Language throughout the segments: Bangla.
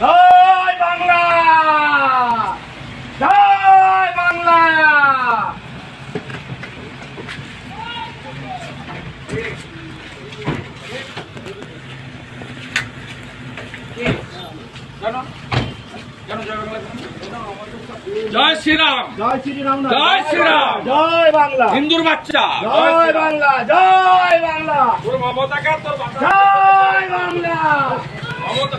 জয় বাংলা! জয় বাংলা! জয় শ্রীরাম। জয় শ্রীরাম জয় শ্রীরাম। জয় বাংলা। হিন্দুর বাচ্চা। জয় বাংলা জয় বাংলা। তোর মমতাকে তোর জয় বাংলা। মমতা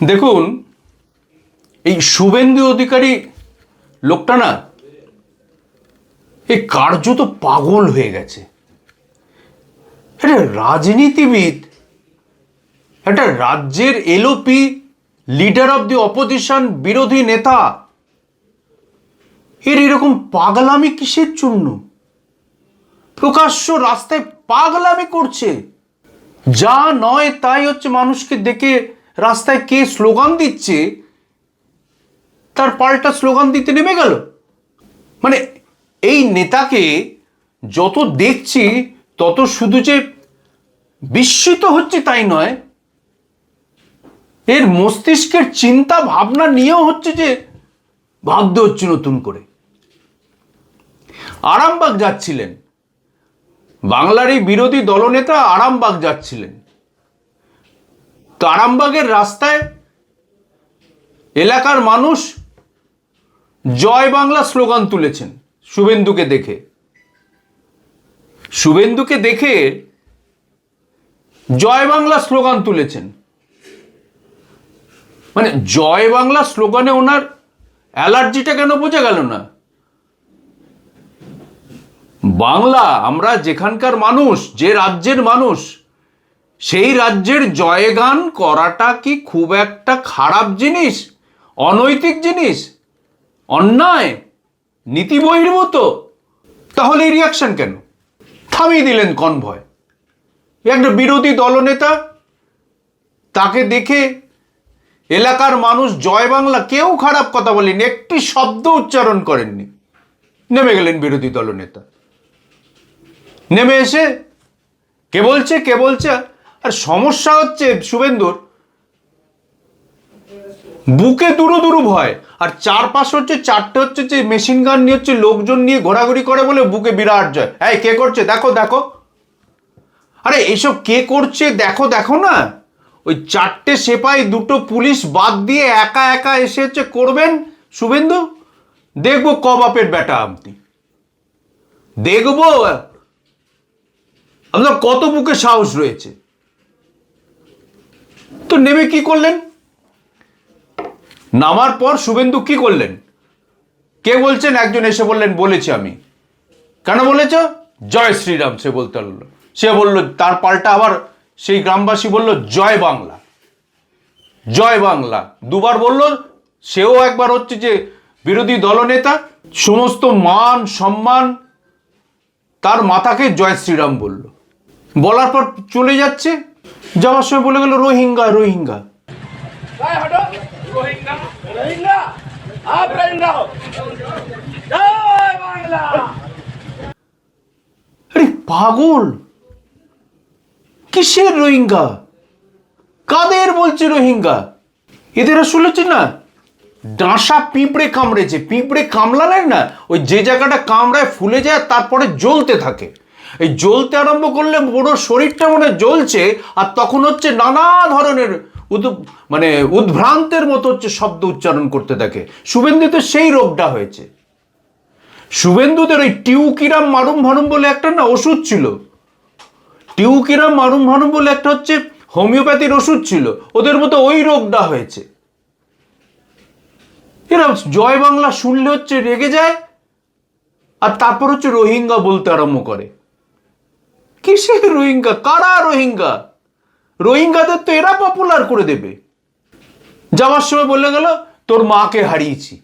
দেখুন, এই শুভেন্দু অধিকারী লোকটা না, এই কার্য তো পাগল হয়ে গেছে। একটা রাজনীতিবিদ, একটা রাজ্যের LOP leader of the opposition বিরোধী নেতা, এর এরকম পাগলামি কিসের জন্য? প্রকাশ্য রাস্তায় পাগলামি করছে। যা নয় তাই হচ্ছে মানুষকে দেখে রাস্তায় কে স্লোগান দিচ্ছে, তার পাল্টা স্লোগান দিতে নেমে গেল। মানে এই নেতাকে যত দেখছি, তত শুধু যে বিস্মিত হচ্ছে তাই নয়, এর মস্তিষ্কের চিন্তা ভাবনা নিয়েও হচ্ছে যে ভাবতে হচ্ছে নতুন করে। আরামবাগ যাচ্ছিলেন। বাংলার এই বিরোধী দলনেতা আরামবাগ যাচ্ছিলেন। তো আরামবাগের রাস্তায় এলাকার মানুষ জয় বাংলা স্লোগান তুলেছেন শুভেন্দুকে দেখে। শুভেন্দুকে দেখে জয় বাংলা স্লোগান তুলেছেন। মানে জয় বাংলা স্লোগানে ওনার অ্যালার্জিটা কেন বোঝা গেল না? বাংলা, আমরা যেখানকার মানুষ, যে রাজ্যের মানুষ সেই রাজ্যের জয়গান করাটা কি খুব একটা খারাপ জিনিস? অনৈতিক জিনিস? অন্যায়? নীতি বহির্ভূত? তাহলে এই রিয়াকশন কেন? থামিয়ে দিলেন কনভয়। একটা বিরোধী দলনেতা, তাকে দেখে এলাকার মানুষ জয় বাংলা কেউ খারাপ কথা বলেনি, একটি শব্দ উচ্চারণ করেননি। নেমে গেলেন বিরোধী দলনেতা। নেমে এসে কে বলছে কে বলছে? আর সমস্যা হচ্ছে শুভেন্দুর, বুকে দুরু দুরু ভয়, আর চারপাশে হচ্ছে, চারটে হচ্ছে যে মেশিন গান নিয়ে হচ্ছে লোকজন নিয়ে ঘোরাঘুরি করে বলে বুকে বিরাট জয়। এই, কে করছে? দেখো দেখো। আরে, এসব কে করছে? দেখো দেখো না। ওই চারটে সেপাই, দুটো পুলিশ বাদ দিয়ে একা একা এসে হচ্ছে করবেন শুভেন্দু? দেখব কবাপের বাপের বেটা আপনি। দেখব। আপনার কত বুকে সাহস রয়েছে? তো নেমে কি করলেন? নামার পর শুভেন্দু কি করলেন? কে বলছেন? একজন এসে বললেন, বলেছি আমি। কেন বলেছ? জয় শ্রীরাম, সে বলতে পারল। সে বলল, তার পাল্টা আবার সেই গ্রামবাসী বলল, জয় বাংলা। জয় বাংলা। দুবার বলল, সেও একবার হচ্ছে যে বিরোধী দলনেতা, সমস্ত মান, সম্মান, তার মাথাকে জয় শ্রীরাম বলল। বলার পর চলে যাচ্ছে। যাওয়ার সময় বলে গেল রোহিঙ্গা রোহিঙ্গা। পাগল! কিসের রোহিঙ্গা? কাদের বলছে রোহিঙ্গা? এদের শুনেছি না ডাঁসা পিঁপড়ে কামড়েছে। পিঁপড়ে কামলালেন না ওই যে জায়গাটা কামড়ায় ফুলে যায় তারপরে জ্বলতে থাকে। এই জ্বলতে আরম্ভ করলে পুরো শরীরটা মনে জ্বলছে, আর তখন হচ্ছে নানা ধরনের উদ মানে উদ্ভ্রান্তের মতো হচ্ছে শব্দ উচ্চারণ করতে থাকে। শুভেন্দুতে সেই রোগটা হয়েছে। শুভেন্দুদের ওই টিউকিরাম মারুম ভারুম বলে একটা না ওষুধ ছিল। টিউকিরাম মারুম ভারুম বলে একটা হচ্ছে হোমিওপ্যাথির ওষুধ ছিল। ওদের মতো ওই রোগটা হয়েছে। এরা জয় বাংলা শুনলে হচ্ছে রেগে যায়, আর তারপর হচ্ছে রোহিঙ্গা বলতে আরম্ভ করে। কিসের রোহিঙ্গা? কারা রোহিঙ্গা? রোহিঙ্গাদের তো এরা পপুলার করে দেবে। যাওয়ার সময় বলে গেল, তোর মাকে হারিয়েছি।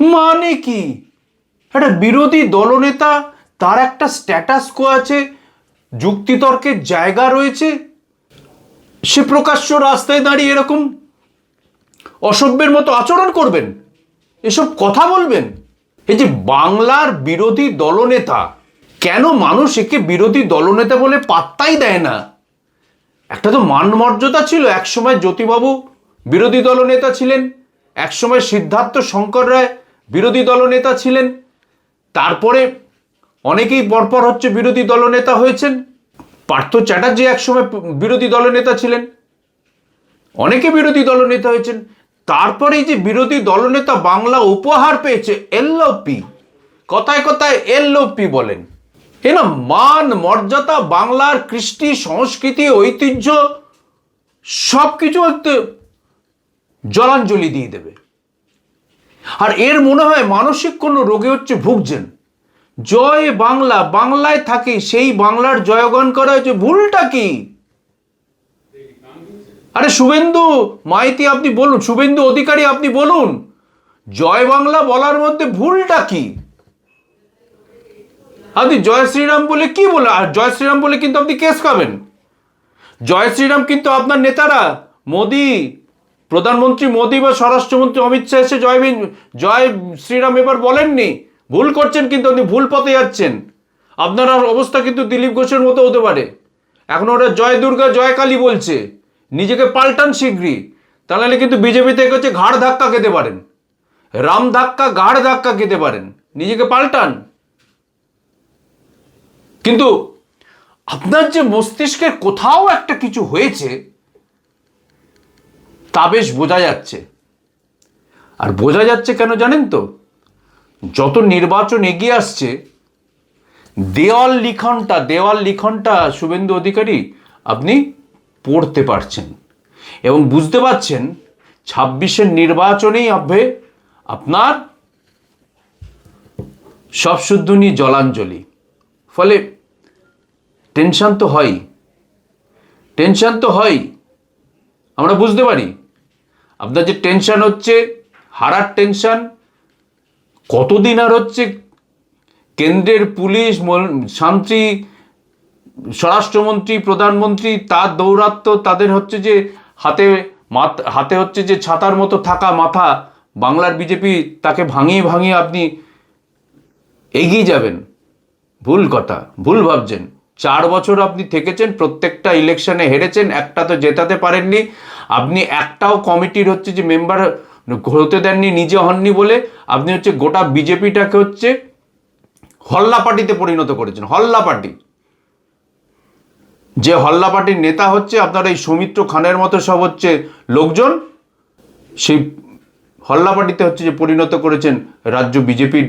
মানে কি? একটা বিরোধী দলনেতা, তার একটা স্ট্যাটাস কো আছে, যুক্তিতর্কের জায়গা রয়েছে, সে প্রকাশ্য রাস্তায় দাঁড়িয়ে এরকম অসভ্যের মতো আচরণ করবেন? এসব কথা বলবেন? এই যে বাংলার বিরোধী দলনেতা কেন মানুষ একে বিরোধী দলনেতা বলে পাত্তাই দেয় না? একটা তো মান মর্যাদা ছিল, একসময় জ্যোতিবাবু বিরোধী দলনেতা ছিলেন, একসময় সিদ্ধার্থ শঙ্কর রায় বিরোধী দলনেতা ছিলেন, তারপরে অনেকেই পরপর হচ্ছে বিরোধী দলনেতা হয়েছেন। পার্থ চ্যাটার্জি একসময় বিরোধী দলনেতা ছিলেন, অনেকে বিরোধী দলনেতা হয়েছেন। তারপরে যে বিরোধী দলনেতা বাংলা উপহার পেয়েছে এলওপি কথায় কথায় এলওপি বলেন। এ না মান, মর্যাদা, বাংলার কৃষ্টি, সংস্কৃতি, ঐতিহ্য সব কিছু জলাঞ্জলি দিয়ে দেবে। আর এর মনে হয় মানসিক কোনো রোগে হচ্ছে ভুগছেন। জয় বাংলা, বাংলায় থাকে, সেই বাংলার জয়গান করা হয়েছে, ভুলটা কি? আরে শুভেন্দু মাইতি, আপনি বলুন, শুভেন্দু অধিকারী, আপনি বলুন, জয় বাংলা বলার মধ্যে ভুলটা কি? আপনি জয় শ্রীরাম বলে কি বলে আর জয় শ্রীরাম বলে কিন্তু আপনি কেস খাবেন। জয় শ্রীরাম কিন্তু আপনার নেতারা, মোদি, প্রধানমন্ত্রী মোদি বা স্বরাষ্ট্রমন্ত্রী অমিত শাহ এসে জয় জয় শ্রীরাম এবার বলেননি। ভুল করছেন কিন্তু আপনি ভুল পথে যাচ্ছেন। আপনার অবস্থা কিন্তু দিলীপ ঘোষের মতো হতে পারে। এখন ওরা জয় দুর্গা, জয় কালী বলছে। নিজেকে পাল্টান শীঘ্রই তাহলে কিন্তু বিজেপি থেকে হচ্ছে ঘাড় ধাক্কা খেতে পারেন। রাম ধাক্কা, ঘাড় ধাক্কা খেতে পারেন। নিজেকে পাল্টান। কিন্তু আপনার যে মস্তিষ্কের কোথাও একটা কিছু হয়েছে, তা বেশ বোঝা যাচ্ছে। আর বোঝা যাচ্ছে কেন জানেন তো? যত নির্বাচন এগিয়ে আসছে, দেওয়াল লিখনটা দেওয়াল লিখনটা শুভেন্দু অধিকারী আপনি পড়তে পারছেন এবং বুঝতে পারছেন ছাব্বিশের নির্বাচনেই হবে আপনার সব শুদ্ধনি জলাঞ্জলি। ফলে টেনশান তো হয়। টেনশান তো হয়। আমরা বুঝতে পারি। আপনার যে টেনশান হচ্ছে, হারার টেনশন কতদিন আর হচ্ছে কেন্দ্রের পুলিশ শান্তি, স্বরাষ্ট্রমন্ত্রী, প্রধানমন্ত্রী, তার দৌরাত্ম, তাদের হচ্ছে যে হাতে হাতে হচ্ছে যে ছাতার মতো থাকা মাথা, বাংলার বিজেপি তাকে ভাঙিয়ে ভাঙিয়ে আপনি এগিয়ে যাবেন। ভুল কথা, ভুল ভাবছেন। চার বছর আপনি থেকেছেন, প্রত্যেকটা ইলেকশনে হেরেছেন, একটা তো জেতাতে পারেননি। আপনি একটাও কমিটির হচ্ছে যে মেম্বার হতে দেননি, নিজে হননি বলে আপনি হচ্ছে গোটা বিজেপিটাকে হচ্ছে হল্লা পার্টিতে পরিণত করেছেন হল্লা পার্টি যে হল্লা পার্টির নেতা হচ্ছে আপনার এই সৌমিত্র খানের মতো সব হচ্ছে লোকজন, সেই হল্লা পার্টিতে হচ্ছে যে পরিণত করেছেন রাজ্য বিজেপির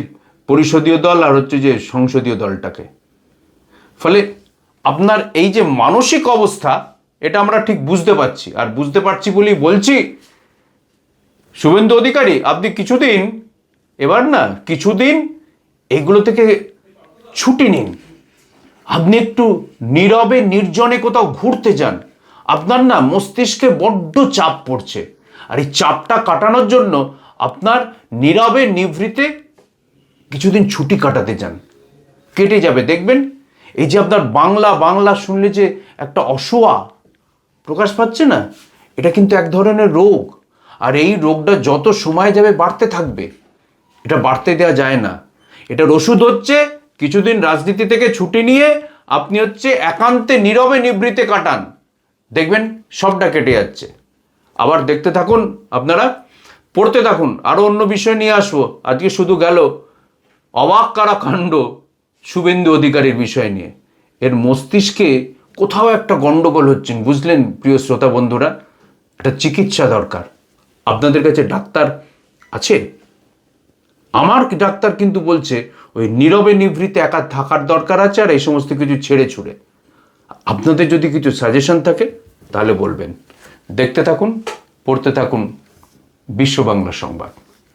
পরিষদীয় দল আর হচ্ছে যে সংসদীয় দলটাকে। ফলে আপনার এই যে মানসিক অবস্থা, এটা আমরা ঠিক বুঝতে পারছি। আর বুঝতে পারছি বলেই বলছি, শুভেন্দু অধিকারী, আপনি কিছুদিন, এবার না, কিছুদিন এগুলো থেকে ছুটি নিন। আপনি একটু নীরবে, নির্জনে কোথাও ঘুরতে যান। আপনার না, মস্তিষ্কে বড্ড চাপ পড়ছে। আর এই চাপটা কাটানোর জন্য আপনার নীরবে, নিভৃতে কিছুদিন ছুটি কাটাতে যান। কেটে যাবে, দেখবেন? এই যে আপনার বাংলা বাংলা শুনলে যে একটা অসোয়া প্রকাশ পাচ্ছে না, এটা কিন্তু এক ধরনের রোগ। আর এই রোগটা যত সময় যাবে বাড়তে থাকবে, এটা বাড়তে দেওয়া যায় না। এটার ওষুধ হচ্ছে কিছুদিন রাজনীতি থেকে ছুটি নিয়ে আপনি হচ্ছে একান্তে, নীরবে নিবৃতে কাটান। দেখবেন, সবটা কেটে যাচ্ছে। আবার দেখতে থাকুন আপনারা, পড়তে থাকুন। আরও অন্য বিষয় নিয়ে আসব। আজকে শুধু গেল অবাক কারা কাণ্ড শুভেন্দু অধিকারীর বিষয় নিয়ে। এর মস্তিষ্কে কোথাও একটা গন্ডগোল হচ্ছেন, বুঝলেন প্রিয় শ্রোতা বন্ধুরা? একটা চিকিৎসা দরকার। আপনাদের কাছে ডাক্তার আছে? আমার ডাক্তার কিন্তু বলছে, ওই নীরবে নিভৃতে একা থাকার দরকার আছে আর এই সমস্ত কিছু ছেড়ে ছুড়ে। আপনাদের যদি কিছু সাজেশন থাকে, তাহলে বলবেন। দেখতে থাকুন, পড়তে থাকুন বিশ্ব বাংলা সংবাদ।